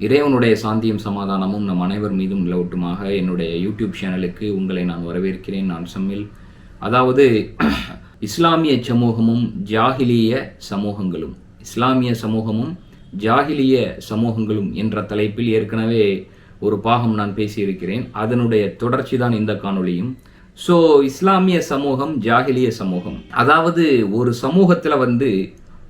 இறைவனுடைய சாந்தியும் சமாதானமும் நம் அனைவர் மீதும் நிலவட்டுமாக. என்னுடைய யூடியூப் சேனலுக்கு உங்களை நான் வரவேற்கிறேன். நான் சம்மில். அதாவது இஸ்லாமிய சமூகமும் ஜாகிலிய சமூகங்களும். இஸ்லாமிய சமூகமும் ஜாகிலிய சமூகங்களும் என்ற தலைப்பில் ஏற்கனவே ஒரு பாகம் நான் பேசியிருக்கிறேன். அதனுடைய தொடர்ச்சி தான் இந்த காணொளியும். ஸோ இஸ்லாமிய சமூகம் ஜாகிலிய சமூகம். அதாவது ஒரு சமூகத்தில் வந்து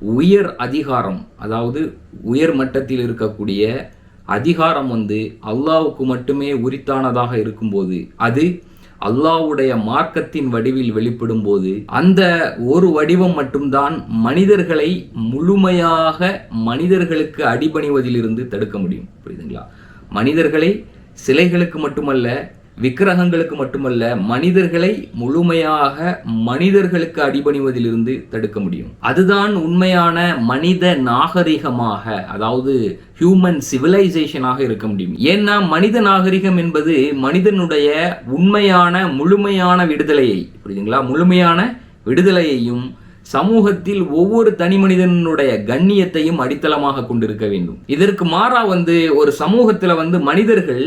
உயர் அதிகாரம் அதாவது உயர் மட்டத்தில் இருக்கக்கூடிய அதிகாரம் வந்து அல்லாவுக்கு மட்டுமே உரித்தானதாக இருக்கும்போது அது அல்லாவுடைய மார்க்கத்தின் வடிவில் வெளிப்படும் போது அந்த ஒரு வடிவம் மட்டும்தான் மனிதர்களை முழுமையாக மனிதர்களுக்கு அடிபணிவதிலிருந்து தடுக்க முடியும். புரியுதுங்களா? மனிதர்களை சிலைகளுக்கு மட்டுமல்ல விக்கிரகங்களுக்கு மட்டுமல்ல மனிதர்களை முழுமையாக மனிதர்களுக்கு அடிபணிவதிலிருந்து தடுக்க முடியும். அதுதான் உண்மையான மனித நாகரிகமாக அதாவது ஹியூமன் சிவிலைசேஷனாக இருக்க முடியும். ஏன்னா மனித நாகரிகம் என்பது மனிதனுடைய உண்மையான முழுமையான விடுதலையை புரியுதுங்களா? முழுமையான விடுதலையையும் சமூகத்தில் ஒவ்வொரு தனி மனிதனுடைய கண்ணியத்தையும் அடித்தளமாக கொண்டிருக்க வேண்டும். இதற்கு மாறா வந்து ஒரு சமூகத்தில் வந்து மனிதர்கள்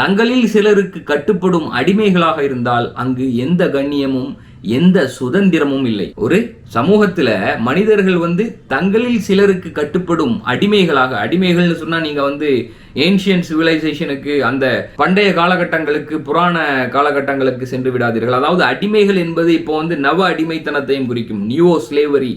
தங்களில் சிலருக்கு கட்டுப்படும் அடிமைகளாக இருந்தால் அங்கு எந்த கண்ணியமும் எந்த சுதந்திரமும் இல்லை. ஒரு சமூகத்துல மனிதர்கள் வந்து தங்களில் சிலருக்கு கட்டுப்படும் அடிமைகளாக அடிமைகள்னு சொன்னா நீங்க வந்து ஏன்ஷியன் சிவிலைசேஷனுக்கு அந்த பண்டைய காலகட்டங்களுக்கு புராண காலகட்டங்களுக்கு சென்று விடாதீர்கள். அதாவது அடிமைகள் என்பது இப்போ வந்து நவ அடிமைத்தனத்தையும் குறிக்கும் நியூ ஸ்லேவரி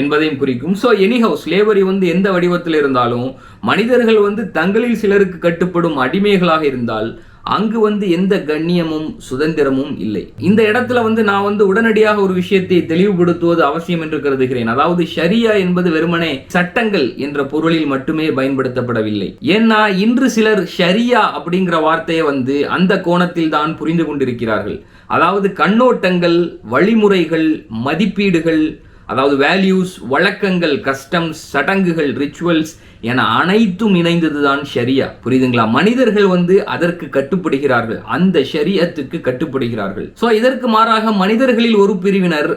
என்பதையும் குறிக்கும். ஸோ எனிஹவ் ஸ்லேவரி வந்து எந்த வடிவத்தில் இருந்தாலும் மனிதர்கள் வந்து தங்களில் சிலருக்கு கட்டுப்படும் அடிமைகளாக இருந்தால் அங்கு வந்து எந்த கண்ணியமும் சுதந்திரமும் இல்லை. இந்த இடத்துல வந்து நான் வந்து உடனடியாக ஒரு விஷயத்தை தெளிவுபடுத்துவது அவசியம் என்று கருதுகிறேன். அதாவது ஷரியா என்பது வெறுமனே சட்டங்கள் என்ற பொருளில் மட்டுமே பயன்படுத்தப்படவில்லை. ஏன்னா இன்று சிலர் ஷரியா அப்படிங்கிற வார்த்தையை வந்து அந்த கோணத்தில் தான் புரிந்து கொண்டிருக்கிறார்கள். அதாவது கண்ணோட்டங்கள் வழிமுறைகள் மதிப்பீடுகள் அதாவது வேல்யூஸ் வழக்கங்கள் கஸ்டம்ஸ் சடங்குகள் ரிச்சுவல்ஸ் என அனைத்தும் இணைந்ததுதான் ஷரியா. புரியுதுங்களா? மனிதர்கள் வந்து அதற்கு கட்டுப்படுகிறார்கள். அந்த ஷரியத்துக்கு கட்டுப்படுகிறார்கள். ஸோ இதற்கு மாறாக மனிதர்களில் ஒரு பிரிவினர்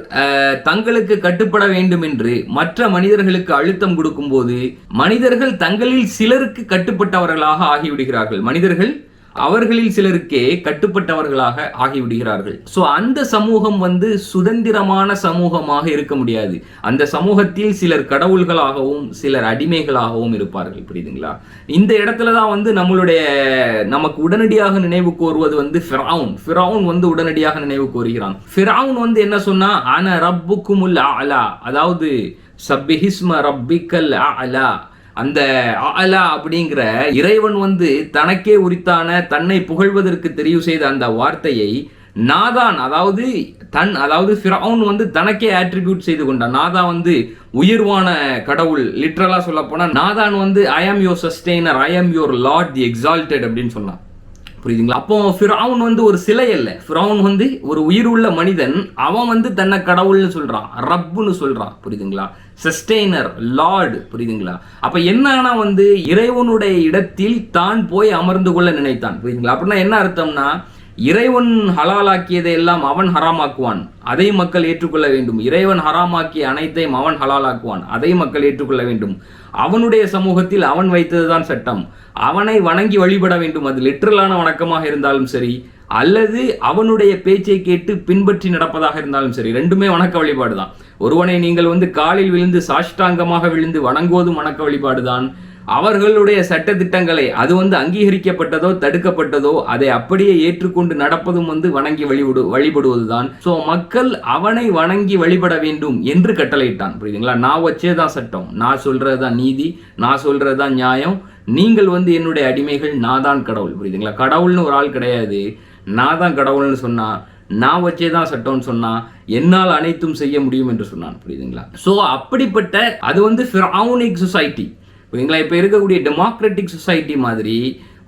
தங்களுக்கு கட்டுப்பட வேண்டும் என்று மற்ற மனிதர்களுக்கு அழுத்தம் கொடுக்கும் போது மனிதர்கள் தங்களில் சிலருக்கு கட்டுப்பட்டவர்களாக ஆகிவிடுகிறார்கள். மனிதர்கள் அவர்களில் சிலருக்கே கட்டுப்பட்டவர்களாக ஆகிவிடுகிறார்கள். ஸோ அந்த சமூகம் வந்து சுதந்திரமான சமூகமாக இருக்க முடியாது. அந்த சமூகத்தில் சிலர் கடவுள்களாகவும் சிலர் அடிமைகளாகவும் இருப்பார்கள். புரியுதுங்களா? இந்த இடத்துல தான் வந்து நம்மளுடைய நமக்கு உடனடியாக நினைவு கோருவது வந்து ஃபிரவுன். ஃபிரவுன் வந்து உடனடியாக நினைவு கோருகிறான். ஃபிரவுன் வந்து என்ன சொன்னா அன ரப்புக்குமுல் அலா அதாவது சப்பிஹிஸ்ம ரப்பிக்கல் அலா அந்த ஆலா அப்படிங்கிற இறைவன் வந்து தனக்கே உரித்தான தன்னை புகழ்வதற்கு தெரிவு செய்த அந்த வார்த்தையை நாதான் அதாவது தன் அதாவது ஃபிரவுன் வந்து தனக்கே ஆட்ரிபியூட் செய்து கொண்டான். நாதா வந்து உயர்வான கடவுள் லிட்ரலாக சொல்லப்போனால் நாதான் வந்து ஐ ஆம் யோர் சஸ்டெய்னர் ஐ ஆம் யோர் லார்ட் தி எக்ஸால்டட் அப்படின்னு சொன்னான். புரியுதுங்களா? அப்போ ஃபிரவுன் வந்து ஒரு சிலை அல்ல. ஃபிரவுன் வந்து ஒரு உயிர் உள்ள மனிதன். அவன் வந்து தன்னை கடவுள்னு சொல்கிறான் ரப்புன்னு சொல்கிறான் புரியுதுங்களா? சஸ்டெய்னர் லார்டு புரியுதுங்களா? அப்போ என்னன்னா வந்து இறைவனுடைய இடத்தில் தான் போய் அமர்ந்து கொள்ள நினைத்தான் புரியுதுங்களா? அப்படின்னா என்ன அர்த்தம்னா இறைவன் ஹலாலாக்கியதை எல்லாம் அவன் ஹராமாக்குவான் அதை மக்கள் ஏற்றுக்கொள்ள வேண்டும். இறைவன் ஹராமாக்கிய அனைத்தையும் அவன் ஹலாலாக்குவான் அதை மக்கள் ஏற்றுக்கொள்ள வேண்டும். அவனுடைய சமூகத்தில் அவன் வைத்ததுதான் சட்டம். அவனை வணங்கி வழிபட வேண்டும். அது லிட்டரலான வணக்கமாக இருந்தாலும் சரி அல்லது அவனுடைய பேச்சை கேட்டு பின்பற்றி நடப்பதாக இருந்தாலும் சரி ரெண்டுமே வணக்க வழிபாடு தான் ஒருவனை நீங்கள் வந்து காலில் விழுந்து சாஷ்டாங்கமாக விழுந்து வணங்குவதும் வணக்க வழிபாடுதான். அவர்களுடைய சட்ட திட்டங்களை அது வந்து அங்கீகரிக்கப்பட்டதோ தடுக்கப்பட்டதோ அதை அப்படியே ஏற்றுக்கொண்டு நடப்பதும் வந்து வணங்கி வழிபடு வழிபடுவதுதான். ஸோ மக்கள் அவனை வணங்கி வழிபட வேண்டும் என்று கட்டளையிட்டான். புரியுதுங்களா? நான் வச்சேதான் சட்டம். நான் சொல்றதுதான் நீதி நான் சொல்றதுதான் நியாயம். நீங்கள் வந்து என்னுடைய அடிமைகள் நான் தான் கடவுள். புரியுதுங்களா? கடவுள்னு ஒரு ஆள் கிடையாது. நான் தான் கடவுள்னு சொன்னா நான் வச்சே தான் சட்டம்னு சொன்னான் என்னால் அனைத்தும் செய்ய முடியும் என்று சொன்னான். புரியுதுங்களா? ஸோ அப்படிப்பட்ட அது வந்து ஃபிரௌனிக் சொசைட்டி புரியுதுங்களா? இப்போ இருக்கக்கூடிய டெமோக்ராட்டிக் சொசைட்டி மாதிரி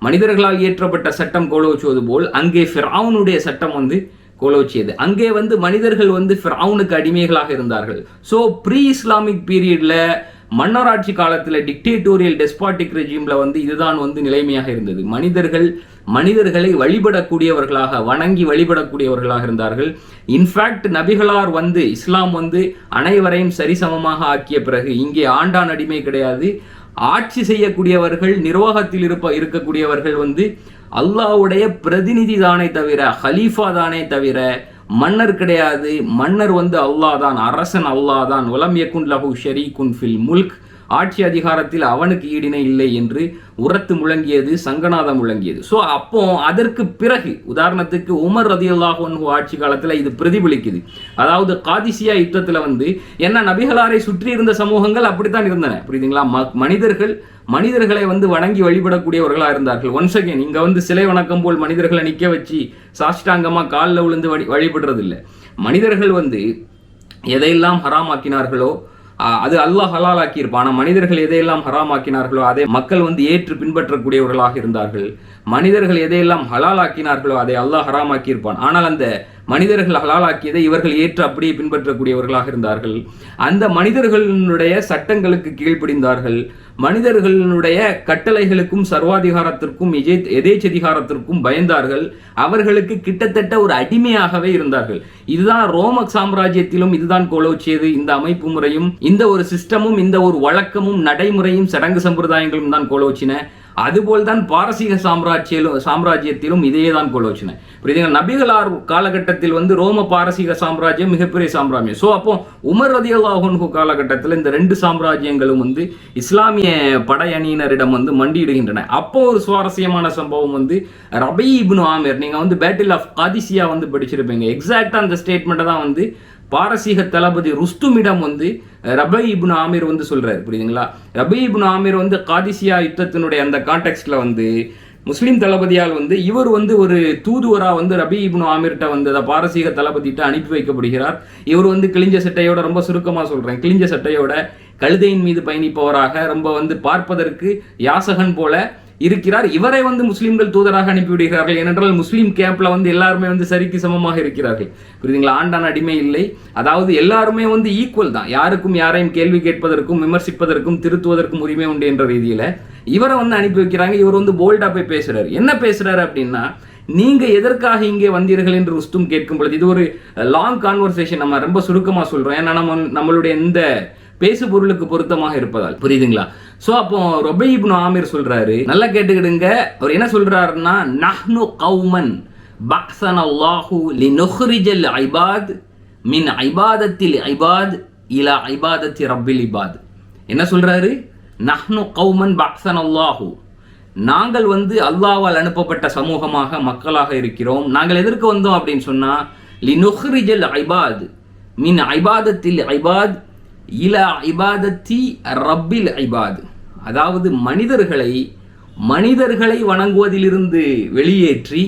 மனிதர்களால் இயற்றப்பட்ட சட்டம் கோலோச்சுவது போல் அங்கே ஃபிரௌனுடைய சட்டம் வந்து கோலோச்சியது. அங்கே வந்து மனிதர்கள் வந்து ஃபிரௌனுக்கு அடிமைகளாக இருந்தார்கள். ஸோ ப்ரீ இஸ்லாமிக் பீரியடில் மன்னராட்சி காலத்தில் டிக்டேட்டோரியல் டெஸ்பாட்டிக் ரெஜிமில் வந்து இதுதான் வந்து நிலைமையாக இருந்தது. மனிதர்கள் மனிதர்களை வழிபடக்கூடியவர்களாக வணங்கி வழிபடக்கூடியவர்களாக இருந்தார்கள். இன்ஃபேக்ட் நபிகளார் வந்து இஸ்லாம் வந்து அனைவரையும் சரிசமமாக ஆக்கிய பிறகு இங்கே ஆண்டான் அடிமை கிடையாது. ஆட்சி செய்யக்கூடியவர்கள் நிர்வாகத்தில் இருப்ப இருக்கக்கூடியவர்கள் வந்து அல்லாஹ்வுடைய பிரதிநிதி தானே தவிர ஹலீஃபா தானே தவிர மன்னர் கிடையாது. மன்னர் வந்து அல்லாஹ் தான் அரசன் அல்லாஹ் தான் உலம் யகுன் லஹு ஷரீகுன் ஃபில் முல்க். ஆட்சி அதிகாரத்தில் அவனுக்கு ஈடினை இல்லை என்று உரத்து முழங்கியது சங்கநாதம் முழங்கியது. ஸோ அப்போ அதற்கு பிறகு உதாரணத்துக்கு உமர் ரதியுல்லாஹ் ஆட்சி காலத்தில் இது பிரதிபலிக்குது. அதாவது காதிசியா யுத்தத்தில் வந்து என்ன நபிகளாரை சுற்றி இருந்த சமூகங்கள் அப்படித்தான் இருந்தன. புரியுதுங்களா? ம- மனிதர்கள் மனிதர்களை வந்து வணங்கி வழிபடக்கூடியவர்களாக இருந்தார்கள். ஒன்ஸ் அகேன் இங்கே வந்து சிலை வணக்கம் போல் மனிதர்களை நிற்க வச்சு சாஷ்டாங்கமாக காலில் விழுந்து வழி வழிபடுறதில்லை. மனிதர்கள் வந்து எதையெல்லாம் ஹராமாக்கினார்களோ அது அல்லாஹ் ஹலாலாக்கி இருப்பான் ஆனால் மனிதர்கள் எதையெல்லாம் ஹராமாக்கினார்களோ அதை மக்கள் வந்து ஏற்று பின்பற்றக்கூடியவர்களாக இருந்தார்கள். மனிதர்கள் எதையெல்லாம் ஹலாலாக்கினார்களோ அதை அல்லாஹ் ஹராமாக்கி இருப்பான் ஆனால் அந்த மனிதர்கள் ஹலாலாக்கியதை இவர்கள் ஏற்று அப்படியே பின்பற்றக்கூடியவர்களாக இருந்தார்கள். அந்த மனிதர்களுடைய சட்டங்களுக்கு கீழ்ப்படிந்தார்கள். மனிதர்களுடைய கட்டளைகளுக்கும் சர்வாதிகாரத்திற்கும் எதேச்சதிகாரத்திற்கும் பயந்தார்கள். அவர்களுக்கு கிட்டத்தட்ட ஒரு அடிமையாகவே இருந்தார்கள். இதுதான் ரோம சாம்ராஜ்யத்திலும் இதுதான் கோலோச்சியது இந்த அமைப்பு முறையும் இந்த ஒரு சிஸ்டமும் இந்த ஒரு வழக்கமும் நடைமுறையும் சடங்கு சம்பிரதாயங்களும் தான் கோலோச்சின அதுபோல் தான் பாரசீக சாம்ராஜ்யிலும் சாம்ராஜ்யத்திலும் இதே தான் கோலோச்சின புரியுதுங்க நபிகளார் காலகட்டத்தில் வந்து ரோம பாரசீக சாம்ராஜ்யம் மிகப்பெரிய சாம்ராஜ்யம். ஸோ அப்போ உமர் ரதியல்லாஹு காலகட்டத்தில் இந்த ரெண்டு சாம்ராஜ்யங்களும் வந்து இஸ்லாமிய படையணியினரிடம் வந்து மண்டியிடுகின்றன. அப்போ ஒரு சுவாரஸ்யமான சம்பவம் வந்து ரபி இப்னு ஆமீர். நீங்கள் வந்து பேட்டில் ஆஃப் காதிசியா வந்து படிச்சிருப்பீங்க. எக்ஸாக்டாக அந்த ஸ்டேட்மெண்ட்டை தான் வந்து பாரசீக தளபதி ருஸ்துமிடம் வந்து ரபை இபுன் ஆமீர் வந்து சொல்கிறார் புரியுதுங்களா? ரபை இபுன் ஆமீர் வந்து காதிசியா யுத்தத்தினுடைய அந்த கான்டெக்ட்டில் வந்து முஸ்லீம் தளபதியால் வந்து இவர் வந்து ஒரு தூதுவராக வந்து ரபி இப்னு ஆமீர்கிட்ட வந்து அதை பாரசீக தளபதிட்ட அனுப்பி வைக்கப்படுகிறார். இவர் வந்து கிழிஞ்ச சட்டையோட ரொம்ப சுருக்கமாக சொல்கிறேன் கிழிஞ்ச சட்டையோட கழுதையின் மீது பயணிப்பவராக ரொம்ப வந்து பார்ப்பதற்கு யாசகன் போல இருக்கிறார். இவரை வந்து முஸ்லீம்கள் தூதராக அனுப்பிவிடுகிறார்கள் ஏனென்றால் முஸ்லீம் கேம்ப்ல வந்து எல்லாருமே வந்து சரிக்கு சமமாக இருக்கிறார்கள். புரியுதுங்களா? ஆண்டான் அடிமை இல்லை. அதாவது எல்லாருமே வந்து ஈக்குவல் தான். யாருக்கும் யாரையும் கேள்வி கேட்பதற்கும் விமர்சிப்பதற்கும் திருத்துவதற்கும் உரிமை உண்டு என்ற ரீதியில இவரை வந்து அனுப்பி வைக்கிறாங்க. இவர் வந்து போல்டா போய் பேசுறாரு. என்ன பேசுறாரு அப்படின்னா நீங்க எதற்காக இங்கே வந்தீர்கள்? என்று ருஸ்தும் கேட்கும் பொழுது இது ஒரு லாங் கான்வர்சேஷன் நம்ம ரொம்ப சுருக்கமா சொல்றோம். ஏன்னா நம்ம நம்மளுடைய இந்த பேசு பொருளுக்கு பொருத்தமாக இருப்பதால். புரியுதுங்களா? ஸோ அப்போ ரொபை இப்னு ஆமீர் சொல்றாரு. நல்லா கேட்டுக்கிடுங்க. அவர் என்ன சொல்றாருன்னா நஹ்னு கௌமன் பக்சன் அல்லாஹு லி நுஹ்ரிஜல் ஐபாத் மின் ஐபாதத்தில் ஐபாத் இலா ஐபாதத்தி ரப்பில் இபாத். என்ன சொல்றாரு? நஹ்னு கௌமன் பக்சன் அல்லாஹு. நாங்கள் வந்து அல்லாவால் அனுப்பப்பட்ட சமூகமாக மக்களாக இருக்கிறோம். நாங்கள் எதற்கு வந்தோம் அப்படின்னு சொன்னா லினுஹ்ரிஜல் ஐபாத் மின் ஐபாதத்தில் ஐபாத் இலா இபாதத்தி ரப்பில் ஐபாது அதாவது மனிதர்களை மனிதர்களை வணங்குவதிலிருந்து வெளியேற்றி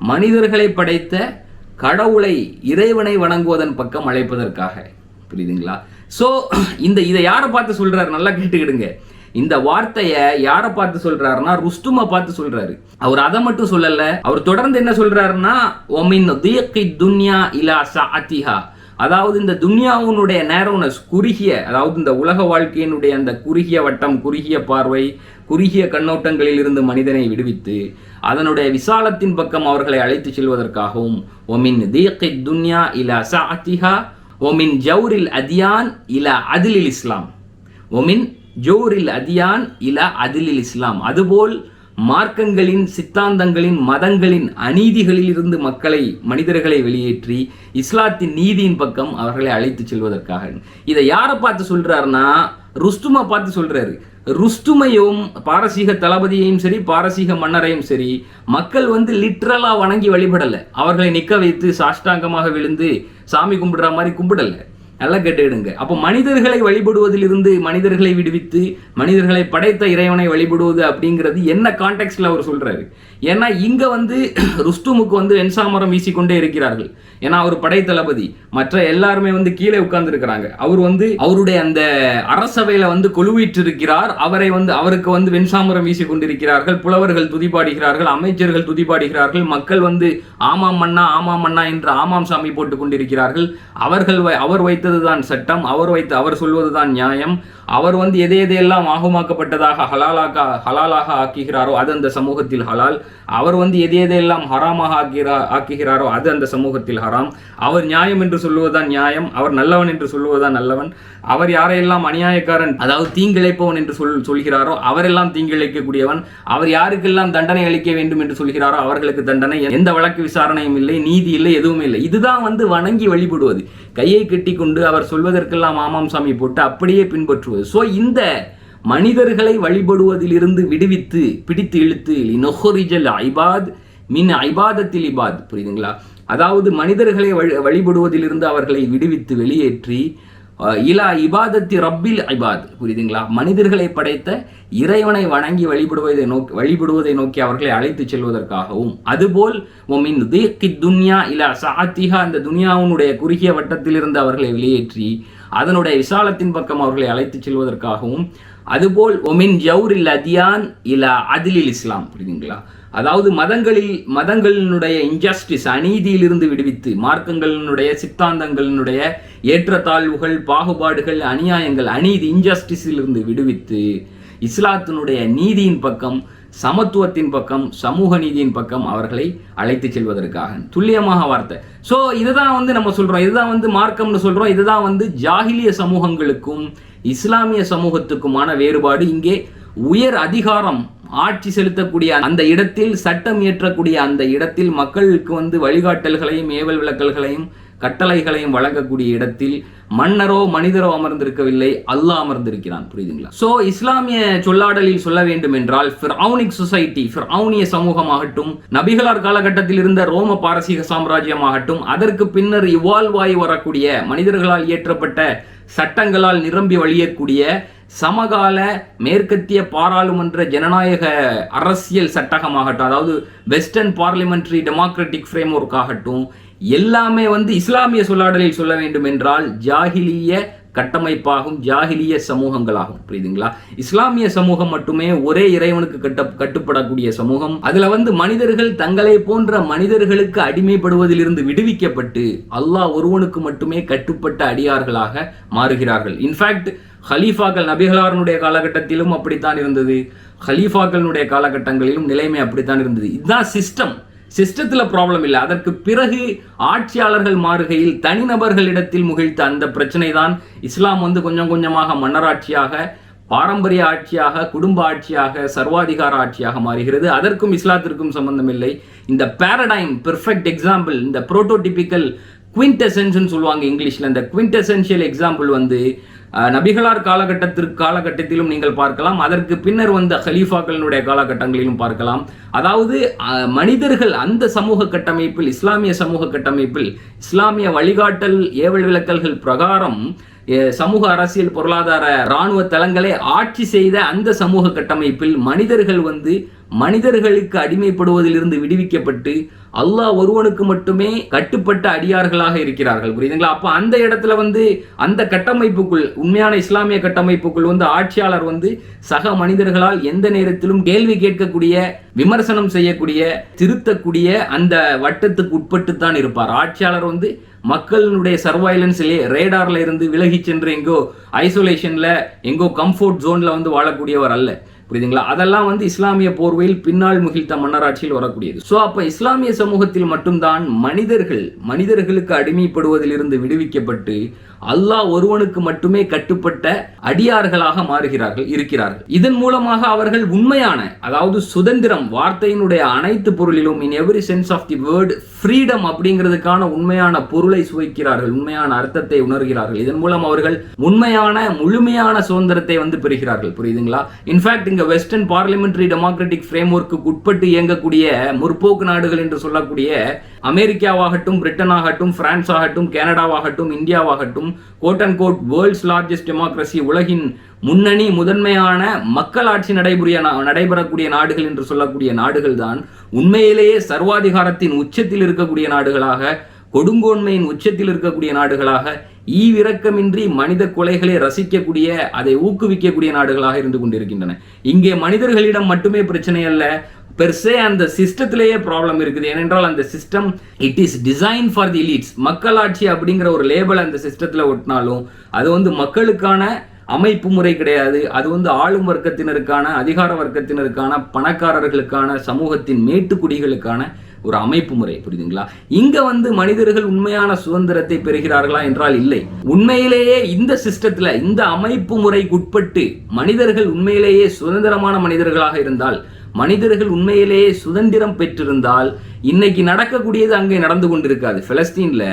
மனிதர்களை படைத்த கடவுளை இறைவனை வணங்குவதன் பக்கம் அழைப்பதற்காக. புரியுதுங்களா? ஸோ இந்த இதை யாரை பார்த்து சொல்கிறாரு நல்லா கேட்டுக்கிடுங்க. இந்த வார்த்தையை யாரை பார்த்து சொல்றாருன்னா ருஸ்துமை பார்த்து சொல்றாரு. அவர் அதை மட்டும் சொல்லல. அவர் தொடர்ந்து என்ன சொல்றாருன்னா ஒமின் துன்யா இலா சா அத்திஹா அதாவது இந்த துன்யாவுனுடைய நேரோனஸ் குறுகிய அதாவது இந்த உலக வாழ்க்கையினுடைய அந்த குறுகிய வட்டம் குறுகிய பார்வை குறுகிய கண்ணோட்டங்களில் இருந்து மனிதனை விடுவித்து அதனுடைய விசாலத்தின் பக்கம் அவர்களை அழைத்து செல்வதற்காகவும் ஒமின் தீக்கை துன்யா இலா சாத்திஹா ஒமின் ஜவுரில் அதியான் இலா அதிலில் இஸ்லாம். ஒமின் ஜோரில் அதியான் இல அதிலில் இஸ்லாம். அதுபோல் மார்க்கங்களின் சித்தாந்தங்களின் மதங்களின் அநீதிகளில் இருந்து மக்களை மனிதர்களை வெளியேற்றி இஸ்லாத்தின் நீதியின் பக்கம் அவர்களை அழைத்து செல்வதற்காக. இதை யாரை பார்த்து சொல்றாருன்னா ருஸ்துமா பார்த்து சொல்றாரு. ருஸ்துமையும் பாரசீக தளபதியையும் சரி பாரசீக மன்னரையும் சரி மக்கள் வந்து லிட்ரலா வணங்கி வழிபடலை. அவர்களை நிற்க வைத்து சாஷ்டாங்கமாக விழுந்து சாமி கும்பிடுற மாதிரி கும்பிடல. நல்லா கேட்டுக்கிடுங்க. அப்போ மனிதர்களை வழிபடுவதிலிருந்து மனிதர்களை விடுவித்து மனிதர்களை படைத்த இறைவனை வழிபடுவது அப்படிங்கிறது என்ன கான்டெக்ட்ல அவர் சொல்றாரு? ஏன்னா இங்க வந்து ருஸ்துமுக்கு வந்து வெண்சாமரம் வீசிக்கொண்டே இருக்கிறார்கள். ஏன்னா அவர் படை தளபதி மற்ற எல்லாருமே வந்து கீழே உட்கார்ந்துருக்கிறாங்க. அவர் வந்து அவருடைய அந்த அரசவையில வந்து கொலுவிட்டு இருக்கிறார் அவரை வந்து அவருக்கு வந்து வெண்சாமரம் வீசி கொண்டிருக்கிறார்கள். புலவர்கள் துதிப்பாடுகிறார்கள் அமைச்சர்கள் துதிப்பாடுகிறார்கள் மக்கள் வந்து ஆமாம் மன்னா ஆமாம் மன்னா என்று ஆமாம் சாமி போட்டுக் கொண்டிருக்கிறார்கள். அவர்கள் வை- அவர் வைத்ததுதான் சட்டம். அவர் வைத்த அவர் சொல்வதுதான் நியாயம். அவர் வந்து எதை எதையெல்லாம் ஆகுமாக்கப்பட்டதாக ஹலாலாக ஹலாலாக ஆக்குகிறாரோ அது அந்த சமூகத்தில் ஹலால். அவர் வந்து எதை எதையெல்லாம் ஹராமாக ஆக்கிறா ஆக்குகிறாரோ அது அந்த சமூகத்தில் ஹராம் அவர் நியாயம் என்று சொல்லுவதுதான் நியாயம். அவர் நல்லவன் என்று சொல்லுவதுதான் நல்லவன். அவர் யாரையெல்லாம் அநியாயக்காரன் அதாவது தீங்கிழைப்பவன் என்று சொல் சொல்கிறாரோ அவரெல்லாம் தீங்கிழைக்கக்கூடியவன். அவர் யாருக்கெல்லாம் தண்டனை அளிக்க வேண்டும் என்று சொல்கிறாரோ அவர்களுக்கு தண்டனை. எந்த வழக்கு விசாரணையும் இல்லை நீதி இல்லை எதுவுமே இல்லை. இதுதான் வந்து வணங்கி வழிபடுவது. கையை கட்டி கொண்டு அவர் சொல்வதற்கெல்லாம் ஆமாம் சாமி போட்டு அப்படியே பின்பற்றுவது. ஸோ இந்த மனிதர்களை வழிபடுவதிலிருந்து விடுவித்து பிடித்து இழுத்து நொஹரிஜல் ஐபாத் மின் ஐபாதத்தில் இபாத். புரியுதுங்களா? அதாவது மனிதர்களை வழி வழிபடுவதிலிருந்து அவர்களை விடுவித்து வெளியேற்றி இலா இபாதத்தி ரப்பில் ஐபாத் புரியுதுங்களா? மனிதர்களை படைத்த இறைவனை வணங்கி வழிபடுவதை நோக்கி வழிபடுவதை நோக்கி அவர்களை அழைத்துச் செல்வதற்காகவும் அதுபோல் ஒமின் தீக்கி துன்யா இலா சாத்திகா அந்த துனியாவுனுடைய குறுகிய வட்டத்திலிருந்து அவர்களை வெளியேற்றி அதனுடைய விசாலத்தின் பக்கம் அவர்களை அழைத்துச் செல்வதற்காகவும் அதுபோல் ஒமின் ஜவுரில் அதியான் இலா அதிலில் இஸ்லாம். புரியுதுங்களா? அதாவது மதங்களில் மதங்களினுடைய இன்ஜஸ்டிஸ் அநீதியிலிருந்து விடுவித்து மார்க்கங்களினுடைய சித்தாந்தங்களினுடைய ஏற்றத்தாழ்வுகள் பாகுபாடுகள் அநியாயங்கள் அநீதி இன்ஜஸ்டிஸிலிருந்து விடுவித்து இஸ்லாத்தினுடைய நீதியின் பக்கம் சமத்துவத்தின் பக்கம் சமூக நீதியின் பக்கம் அவர்களை அழைத்து செல்வதற்காக. துல்லியமாக வார்த்தை. ஸோ இதுதான் வந்து நம்ம சொல்கிறோம் இதுதான் வந்து மார்க்கம்னு சொல்கிறோம் இதுதான் வந்து ஜாகிலிய சமூகங்களுக்கும் இஸ்லாமிய சமூகத்துக்குமான வேறுபாடு. இங்கே உயர் அதிகாரம் ஆட்சி செலுத்தக்கூடிய அந்த இடத்தில் சட்டம் இயற்றக்கூடிய அந்த இடத்தில் மக்களுக்கு வந்து வழிகாட்டல்களையும் ஏவல் விளக்கல்களையும் கட்டளைகளையும் வழங்கக்கூடிய இடத்தில் மன்னரோ மனிதரோ அமர்ந்திருக்கவில்லை அல்லாஹ் அமர்ந்திருக்கிறான். புரியுதுங்களா? சோ இஸ்லாமிய சொல்லாடலில் சொல்ல வேண்டும் என்றால் ஃபிரௌனிக் சொசைட்டி ஃபிரௌனிய சமூகமாகட்டும் நபிகளார் காலகட்டத்தில் இருந்த ரோம பாரசீக சாம்ராஜ்யமாகட்டும் அதற்கு பின்னர் இவால்வ் ஆகி வரக்கூடிய மனிதர்களால் இயற்றப்பட்ட சட்டங்களால் நிரம்பி வழியக்கூடிய சமகால மேற்கத்திய பாராளுமன்ற ஜனநாயக அரசியல் சட்டகமாகட்டும் அதாவது western parliamentary democratic framework ஆகட்டும் எல்லாமே வந்து இஸ்லாமிய சொல்லாடலில் சொல்ல வேண்டும் என்றால் ஜாகிலிய கட்டமைப்பாகும் ஜாகிலிய சமூகங்களாகும். புரியுதுங்களா? இஸ்லாமிய சமூகம் மட்டுமே ஒரே இறைவனுக்கு கட்ட கட்டுப்படக்கூடிய சமூகம். அதுல வந்து மனிதர்கள் தங்களை போன்ற மனிதர்களுக்கு அடிமைப்படுவதிலிருந்து விடுவிக்கப்பட்டு அல்லாஹ் ஒருவனுக்கு மட்டுமே கட்டுப்பட்ட அடியார்களாக மாறுகிறார்கள். இன்ஃபேக்ட் ஹலீஃபாக்கள் நபிகளாரனுடைய காலகட்டத்திலும் அப்படித்தான் இருந்தது. ஹலீஃபாக்களினுடைய காலகட்டங்களிலும் நிலைமை அப்படித்தான் இருந்தது. இதுதான் சிஸ்டம் சிஸ்டத்தில் ப்ராப்ளம் இல்லை. அதற்கு பிறகு ஆட்சியாளர்கள் மாறுகையில் தனிநபர்களிடத்தில் முகிழ்த்த அந்த பிரச்சனை தான் இஸ்லாம் வந்து கொஞ்சம் கொஞ்சமாக மன்னராட்சியாக பாரம்பரிய ஆட்சியாக குடும்ப ஆட்சியாக சர்வாதிகார ஆட்சியாக மாறுகிறது. அதற்கும் இஸ்லாத்திற்கும் சம்பந்தம் இல்லை இந்த பேரடைம் பெர்ஃபெக்ட் எக்ஸாம்பிள் இந்த புரோட்டோடிபிக்கல் குவிண்டெசன்ஸ்னு சொல்லுவாங்க இங்கிலீஷில். இந்த குவிண்டெசென்ஷியல் எக்ஸாம்பிள் வந்து நபிகளார் காலகட்டத்திற்கு காலகட்டத்திலும் நீங்கள் பார்க்கலாம். அதற்கு பின்னர் வந்த ஹலீஃபாக்களினுடைய காலகட்டங்களிலும் பார்க்கலாம். அதாவது மனிதர்கள் அந்த சமூக கட்டமைப்பில் இஸ்லாமிய சமூக கட்டமைப்பில் இஸ்லாமிய வழிகாட்டல் ஏவல் விளக்கல்கள் பிரகாரம் சமூக அரசியல் பொருளாதார இராணுவ தளங்களை ஆட்சி செய்த அந்த சமூக கட்டமைப்பில் மனிதர்கள் வந்து மனிதர்களுக்கு அடிமைப்படுவதிலிருந்து விடுவிக்கப்பட்டு அல்லாஹ் ஒருவனுக்கு மட்டுமே கட்டுப்பட்ட அடியார்களாக இருக்கிறார்கள். புரியுதுங்களா? அப்போ அந்த இடத்துல வந்து அந்த கட்டமைப்புக்குள் உண்மையான இஸ்லாமிய கட்டமைப்புக்குள் வந்து ஆட்சியாளர் வந்து சக மனிதர்களால் எந்த நேரத்திலும் கேள்வி கேட்கக்கூடிய விமர்சனம் செய்யக்கூடிய திருத்தக்கூடிய அந்த வட்டத்துக்கு உட்பட்டு தான் இருப்பார். ஆட்சியாளர் வந்து மக்களினுடைய சர்வைலன்ஸ்லேயே ரேடார்ல இருந்து விலகி சென்று எங்கோ ஐசோலேஷன்ல எங்கோ கம்ஃபோர்ட் ஜோன்ல வந்து வாழக்கூடியவர் அல்ல. புரியுதுங்களா? அதெல்லாம் வந்து இஸ்லாமிய போர்வையில் பின்னால் முகிழ்த்த மன்னராட்சியில் வரக்கூடியது. ஸோ அப்போ இஸ்லாமிய சமூகத்தில் மட்டும்தான் மனிதர்கள் மனிதர்களுக்கு அடிமைப்படுவதிலிருந்து விடுவிக்கப்பட்டு அல்லாஹ் ஒருவனுக்கு மட்டுமே கட்டுப்பட்ட அடியார்களாக மாறுகிறார்கள் இருக்கிறார்கள். இதன் மூலமாக அவர்கள் உண்மையான அதாவது சுதந்திரம் வார்த்தையினுடைய அனைத்து பொருளிலும் in every sense of the word freedom அப்படிங்கிறதுக்கான உண்மையான பொருளை சுவைக்கிறார்கள் உண்மையான அர்த்தத்தை உணர்கிறார்கள். இதன் மூலம் அவர்கள் உண்மையான முழுமையான சுதந்திரத்தை வந்து பெறுகிறார்கள். புரியுதுங்களா? இன்ஃபேக்ட் இங்க western parliamentary democratic framework உட்பட்டு இயங்கக்கூடிய முற்போக்கு நாடுகள் என்று சொல்லக்கூடிய அமெரிக்காவாகட்டும் பிரிட்டன் ஆகட்டும் பிரான்ஸ் ஆகட்டும் கனடாவாகட்டும் இந்தியாவாகட்டும் quote and quote world's largest democracy உலகின் முன்னணி முதன்மையான மக்களாட்சி நடைபெறிய நடைபெறக்கூடிய நாடுகள் என்று சொல்லக்கூடிய நாடுகள் தான் உண்மையிலேயே சர்வாதிகாரத்தின் உச்சத்தில் இருக்கக்கூடிய நாடுகளாக கொடுங்கோன்மையின் உச்சத்தில் இருக்கக்கூடிய நாடுகளாக ஈவிரக்கமின்றி மனித கொலைகளை ரசிக்கக்கூடிய அதை ஊக்குவிக்கக்கூடிய நாடுகளாக இருந்து கொண்டிருக்கின்றன. இங்கே மனிதர்களிடம் மட்டுமே பிரச்சனை அல்ல பெர்சே அந்த சிஸ்டத்திலேயே ப்ராப்ளம் இருக்குது. ஏனென்றால் அந்த system it is design for the leads மக்களாட்சி அப்படிங்கிற ஒரு லேபல் அந்த சிஸ்டத்தில் ஒட்டினாலும் அது வந்து மக்களுக்கான அமைப்பு முறை கிடையாது. அது வந்து ஆளும் வர்க்கத்தினருக்கான அதிகார வர்க்கத்தினருக்கான பணக்காரர்களுக்கான சமூகத்தின் மேட்டுக்குடிகளுக்கான ஒரு அமைப்பு முறை புரியுதுங்களா? இங்க வந்து மனிதர்கள் உண்மையான சுதந்திரத்தை பெறுகிறார்களா என்றால் இல்லை. உண்மையிலேயே இந்த சிஸ்டத்துல இந்த அமைப்பு முறைக்குட்பட்டு மனிதர்கள் உண்மையிலேயே சுதந்திரமான மனிதர்களாக இருந்தால் மனிதர்கள் உண்மையிலேயே சுதந்திரம் பெற்றிருந்தால் இன்னைக்கு நடக்கக்கூடியது அங்கே நடந்து கொண்டிருக்காது. பிலஸ்தீனில்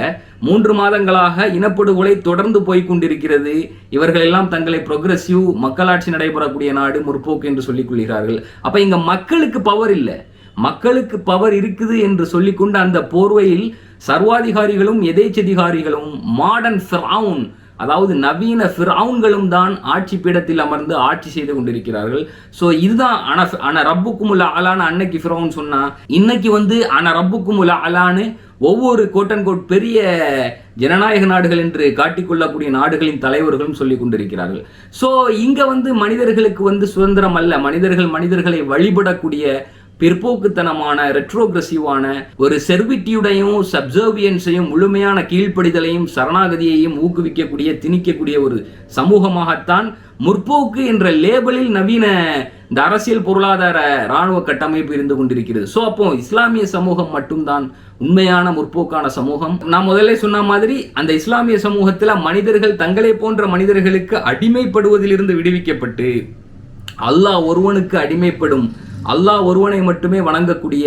மூன்று மாதங்களாக இனப்படுகொலை தொடர்ந்து போய் கொண்டிருக்கிறது. இவர்கள் எல்லாம் தங்களை ப்ரொக்ரஸிவ் மக்களாட்சி நடைபெறக்கூடிய நாடு முற்போக்கு என்று சொல்லிக் கொள்கிறார்கள். அப்போ இங்கே மக்களுக்கு பவர் இல்லை. மக்களுக்கு பவர் இருக்குது என்று சொல்லிக்கொண்டு அந்த போர்வையில் சர்வாதிகாரிகளும் எதேச்சதிகாரிகளும் மாடர்ன் ஃபிரவுன் அதாவது நவீன ஃபிரவுன்களும் தான் ஆட்சி பீடத்தில் அமர்ந்து ஆட்சி செய்து கொண்டிருக்கிறார்கள். ஸோ இதுதான் ஆனால் ஆனால் ரப்புக்கும் உள்ள ஆளான அன்னைக்கு ஃபிரவுன் சொன்னால் இன்னைக்கு வந்து அண ரப்புக்கும் உள்ள அலான்னு ஒவ்வொரு கோட்டன் கோட் பெரிய ஜனநாயக நாடுகள் என்று காட்டிக்கொள்ளக்கூடிய நாடுகளின் தலைவர்களும் சொல்லிக் கொண்டிருக்கிறார்கள். ஸோ இங்கே வந்து மனிதர்களுக்கு வந்து சுதந்திரம் அல்ல. மனிதர்கள் மனிதர்களை வழிபடக்கூடிய பிற்போக்குத்தனமான ரெட்ரோகிரசிவான ஒரு செர்விட்டியுடையும் சப்சர்வியன்ஸையும் முழுமையான கீழ்ப்படிதலையும் சரணாகதியையும் ஊக்குவிக்கக்கூடிய திணிக்கக்கூடிய ஒரு சமூகமாகத்தான் முற்போக்கு என்ற லேபலில் நவீன இந்த அரசியல் பொருளாதார இராணுவ கட்டமைப்பு இருந்து கொண்டிருக்கிறது. ஸோ அப்போ இஸ்லாமிய சமூகம் மட்டும்தான் உண்மையான முற்போக்கான சமூகம். நான் முதல்ல சொன்ன மாதிரி அந்த இஸ்லாமிய சமூகத்தில் மனிதர்கள் தங்களை போன்ற மனிதர்களுக்கு அடிமைப்படுவதிலிருந்து விடுவிக்கப்பட்டு அல்லாஹ் ஒருவனுக்கு அடிமைப்படும் அல்லாஹ் ஒருவனை மட்டுமே வணங்கக்கூடிய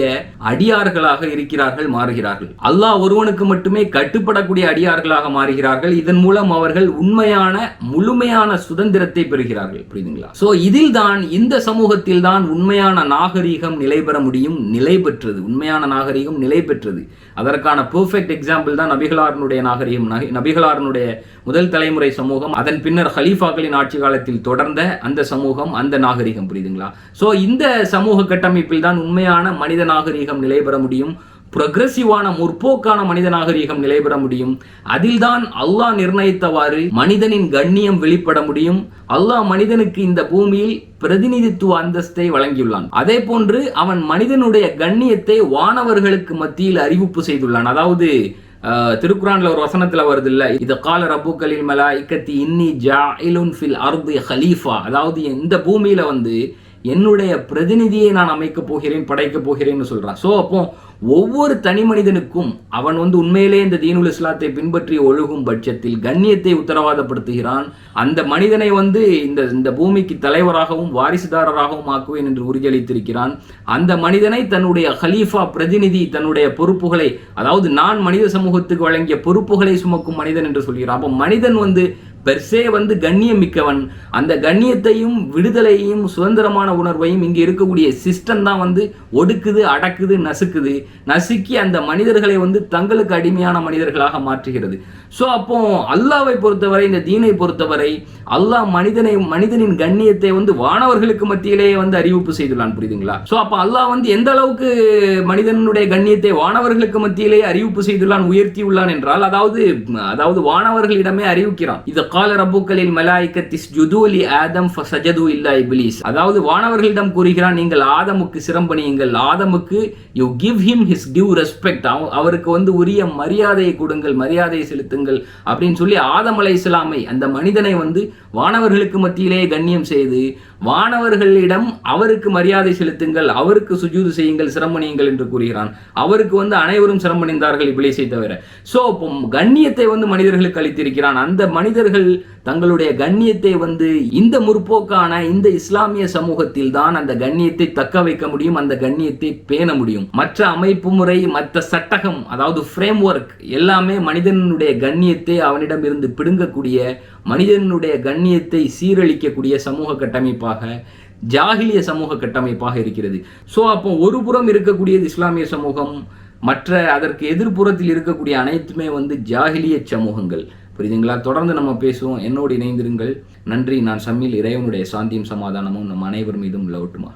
அடியார்களாக இருக்கிறார்கள் மாறுகிறார்கள். அல்லாஹ் ஒருவனுக்கு மட்டுமே கட்டுப்படக்கூடிய அடியார்களாக மாறுகிறார்கள். இதன் மூலம் அவர்கள் உண்மையான முழுமையான சுதந்திரத்தை பெறுகிறார்கள். புரியுதுங்களா? சோ இதில் தான் இந்த சமூகத்தில் தான் உண்மையான நாகரீகம் நிலை பெற முடியும் நிலை பெற்றது உண்மையான நாகரீகம் நிலை பெற்றது அதற்கான பெர்ஃபெக்ட் எக்ஸாம்பிள் தான் நபிகளாரனுடைய நாகரிகம். நகி- நபிகளாரனுடைய முதல் தலைமுறை சமூகம் அதன் பின்னர் ஹலீஃபாக்களின் ஆட்சி காலத்தில் தொடர்ந்த அந்த சமூகம் அந்த நாகரிகம் புரியுதுங்களா? சோ இந்த சமூக கட்டமைப்பில் தான் உண்மையான மனித நாகரிகம் நிலை பெற முடியும். Progressive-ஆன முற்போக்கான மனித நாகரீகம் நிலைபெற முடியும். அதில்தான் அல்லாஹ் நிர்ணயித்தவாறு மனிதனின் கண்ணியம் வெளிப்பட முடியும். அல்லாஹ் மனிதனுக்கு இந்த பூமியில் பிரதிநிதித்துவ அந்தஸ்தை வழங்கியுள்ளான். அதே போன்று அவன் மனிதனுடைய கண்ணியத்தை வானவர்களுக்கு மத்தியில் அறிவிப்பு செய்துள்ளான். அதாவது திருக்குறான்ல ஒரு வசனத்துல வருது இல்ல இது கால ரப்புக்களில் மலாய்க்கத்தி இன்னி ஜா இலுன் ஃபில் அர்து ஹலீஃபா. அதாவது இந்த பூமியில வந்து என்னுடைய பிரதிநிதியை நான் அமைக்கப் போகிறேன் படைக்கப் போகிறேன்னு சொல்கிறான் ஸோ அப்போ ஒவ்வொரு தனி மனிதனுக்கும் அவன் வந்து உண்மையிலே இந்த தீனுல் இஸ்லாத்தை பின்பற்றி ஒழுகும் பட்சத்தில் கண்ணியத்தை உத்தரவாதப்படுத்துகிறான். அந்த மனிதனை வந்து இந்த இந்த பூமிக்கு தலைவராகவும் வாரிசுதாரராகவும் ஆக்குவேன் என்று உறுதியளித்திருக்கிறான். அந்த மனிதனை தன்னுடைய ஹலீஃபா பிரதிநிதி தன்னுடைய பொறுப்புகளை அதாவது நான் மனித சமூகத்துக்கு வழங்கிய பொறுப்புகளை சுமக்கும் மனிதன் என்று சொல்கிறான் அப்போ மனிதன் வந்து பெர்சே வந்து கண்ணியம் மிக்கவன். அந்த கண்ணியத்தையும் விடுதலையையும் சுதந்திரமான உணர்வையும் இங்கே இருக்கக்கூடிய சிஸ்டம் தான் வந்து ஒடுக்குது அடக்குது நசுக்குது. நசுக்கி அந்த மனிதர்களை வந்து தங்களுக்கு அடிமையான மனிதர்களாக மாற்றுகிறது. ஸோ அப்போ அல்லாவை பொறுத்தவரை இந்த தீனை பொறுத்தவரை அல்லாஹ் மனிதனை மனிதனின் கண்ணியத்தை வந்து வானவர்களுக்கு மத்தியிலேயே வந்து அறிவிப்பு செய்துள்ளான் புரியுதுங்களா? ஸோ அப்போ அல்லாஹ் வந்து எந்த அளவுக்கு மனிதனுடைய கண்ணியத்தை வானவர்களுக்கு மத்தியிலேயே அறிவிப்பு செய்துள்ளான் உயர்த்தியுள்ளான் என்றால் அதாவது அதாவது வானவர்களிடமே அறிவிக்கிறான். இது கால ரப்புக்களில் மலாய்க்கத்திஸ் ஜுதூலி ஆதம் ஃபசஜது இல்லா இபிலிஸ். அதாவது வானவர்களிடம் கூறுகிறான் நீங்கள் ஆதமுக்கு சிரம்பணியுங்கள். ஆதமுக்கு you give him his due respect அவருக்கு வந்து உரிய மரியாதையை கொடுங்கள் மரியாதையை செலுத்துங்கள். அப்படின்னு சொல்லி ஆதம் அலை இஸ்லாமை அந்த மனிதனை வந்து வானவர்களுக்கு மத்தியிலே கண்ணியம் செய்து வானவர்களிடம் அவருக்கு மரியாதை செலுத்துங்கள் அவருக்கு சுஜூது செய்யுங்கள் சிரமணியுங்கள் என்று கூறுகிறான். அவருக்கு வந்து அனைவரும் சிரமணிந்தார்கள் இபிலேசை தவிர. ஸோ கண்ணியத்தை வந்து மனிதர்களுக்கு அளித்திருக்கிறான். அந்த மனிதர்கள் தங்களுடைய கண்ணியத்தை வந்து இந்த முற்போக்கான இந்த இஸ்லாமிய சமூகத்தில் தான் அந்த கண்ணியத்தை தக்க வைக்க முடியும் அந்த கண்ணியத்தை பேண முடியும். மற்ற அமைப்பு முறை மற்ற சட்டகம் அதாவது ஃப்ரேம் ஒர்க் எல்லாமே மனிதனுடைய கண்ணியத்தை அவனிடம் இருந்து பிடுங்கக்கூடிய மனிதனுடைய கண்ணியத்தை சீரழிக்கக்கூடிய சமூக கட்டமைப்பாக ஜாகிலிய சமூக கட்டமைப்பாக இருக்கிறது. ஸோ அப்போ ஒரு புறம் இருக்கக்கூடியது இஸ்லாமிய சமூகம் மற்ற அதற்கு எதிர்ப்புறத்தில் இருக்கக்கூடிய அனைத்துமே வந்து ஜாகிலிய சமூகங்கள். புரியுதுங்களா? தொடர்ந்து நம்ம பேசுவோம். என்னோடு இணைந்திருங்கள். நன்றி. நான் சம்மில் இறைவனுடைய சாந்தியும் சமாதானமும் நம் அனைவர் மீதும் லவட்டுமா